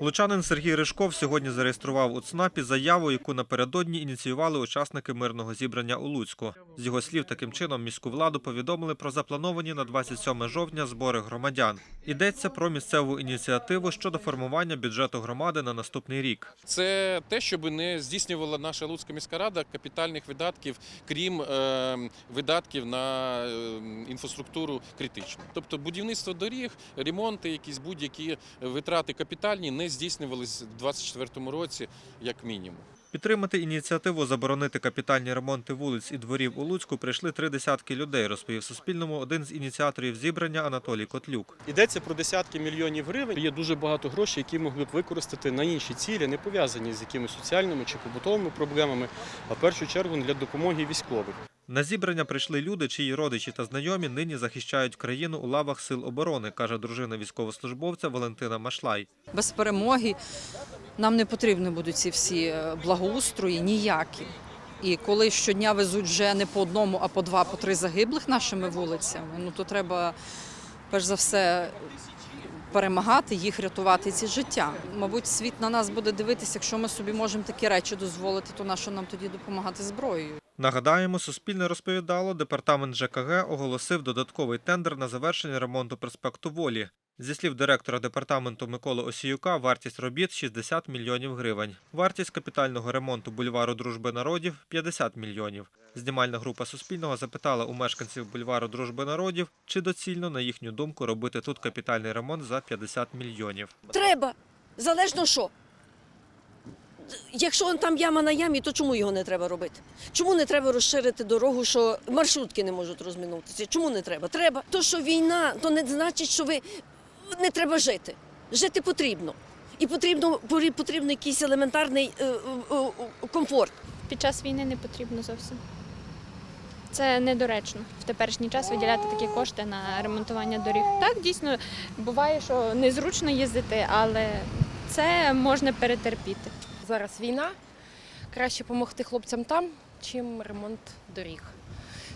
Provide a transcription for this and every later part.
Лучанин Сергій Ришков сьогодні зареєстрував у ЦНАПі заяву, яку напередодні ініціювали учасники мирного зібрання у Луцьку. З його слів, таким чином міську владу повідомили про заплановані на 27 жовтня збори громадян. Йдеться про місцеву ініціативу щодо формування бюджету громади на наступний рік. Це те, щоб не здійснювала наша Луцька міська рада капітальних видатків, крім е, видатків на е, інфраструктуру критичну. Тобто будівництво доріг, ремонти, якісь будь-які витрати капітальні не здійснювалися у 2024 році, як мінімум. Підтримати ініціативу заборонити капітальні ремонти вулиць і дворів у Луцьку прийшли три десятки людей, розповів Суспільному один з ініціаторів зібрання Анатолій Котлюк. Йдеться про десятки мільйонів гривень. Є дуже багато грошей, які могли б використати на інші цілі, не пов'язані з якимись соціальними чи побутовими проблемами, а в першу чергу для допомоги військових. На зібрання прийшли люди, чиї родичі та знайомі нині захищають країну у лавах сил оборони, каже дружина військовослужбовця Валентина Машлай. Без перемоги нам не потрібні будуть ці всі е, благоустрої ніякі. І коли щодня везуть вже не по одному, а по два, по три загиблих нашими вулицями, ну то треба перш за все перемагати їх, рятувати ці життя. Мабуть, світ на нас буде дивитися, якщо ми собі можемо такі речі дозволити, то на що нам тоді допомагати зброєю? Нагадаємо, Суспільне розповідало, департамент ЖКГ оголосив додатковий тендер на завершення ремонту проспекту Волі. Зі слів директора департаменту Миколи Осіюка, вартість робіт 60 мільйонів гривень. Вартість капітального ремонту бульвару Дружби народів 50 мільйонів. Знімальна група Суспільного запитала у мешканців бульвару Дружби народів, чи доцільно, на їхню думку, робити тут капітальний ремонт за 50 мільйонів. Треба. Залежно що. Якщо там яма на ямі, то чому його не треба робити? Чому не треба розширити дорогу, що маршрутки не можуть розмінутися? Чому не треба? Треба. То, що війна, то не значить, що ви не треба жити. Жити потрібно. І потрібно, потрібно якийсь елементарний е, е, е, комфорт. під час війни не потрібно зовсім. Це недоречно в теперішній час виділяти такі кошти на ремонтування доріг. Так, дійсно, буває, що незручно їздити, але це можна перетерпіти. Зараз війна. Краще допомогти хлопцям там, чим ремонт доріг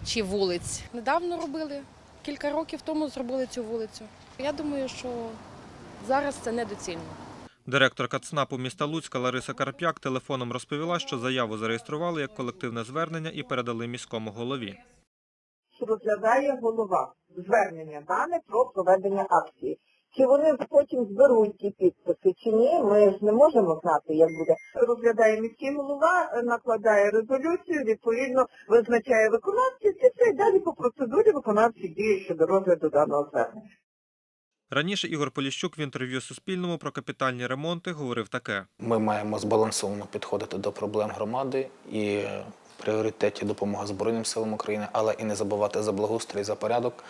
чи вулиць. Недавно робили, кілька років тому зробили цю вулицю. Я думаю, що зараз це недоцільно. Директорка ЦНАПу міста Луцька Лариса Карп'як телефоном розповіла, що заяву зареєстрували як колективне звернення і передали міському голові. розглядає голова звернення дане про проведення акції. Чи вони потім зберуть ті підписи, чи ні, ми ж не можемо знати, як буде. Розглядає міський голова, е, накладає резолюцію, відповідно визначає виконавців, і все, і далі по процедурі виконавці діє щодо розгляду даного звернення. Раніше Ігор Поліщук в інтерв'ю Суспільному про капітальні ремонти говорив таке. Ми маємо збалансовано підходити до проблем громади і пріоритеті допомога Збройним силам України, але і не забувати за благоустрій, за порядок.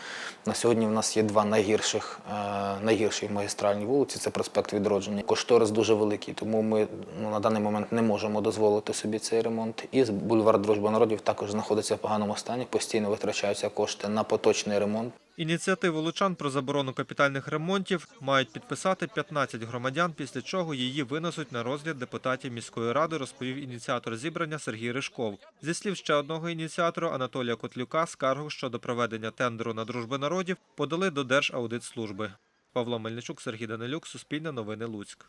На сьогодні в нас є два найгірших, е, найгірші магістральні вулиці. Це проспект відродження. Кошторис дуже великий, тому ми ну, на даний момент не можемо дозволити собі цей ремонт. І бульвар Дружба народів також знаходиться в поганому стані. Постійно витрачаються кошти на поточний ремонт. Ініціативу лучан про заборону капітальних ремонтів мають підписати 15 громадян, після чого її винесуть на розгляд депутатів міської ради, розповів ініціатор зібрання Сергій Ришков. Зі слів ще одного ініціатора Анатолія Котлюка, скаргу щодо проведення тендеру на дружби народів подали до Держаудитслужби. Павло Мельничук, Сергій Данилюк, Суспільне новини Луцьк.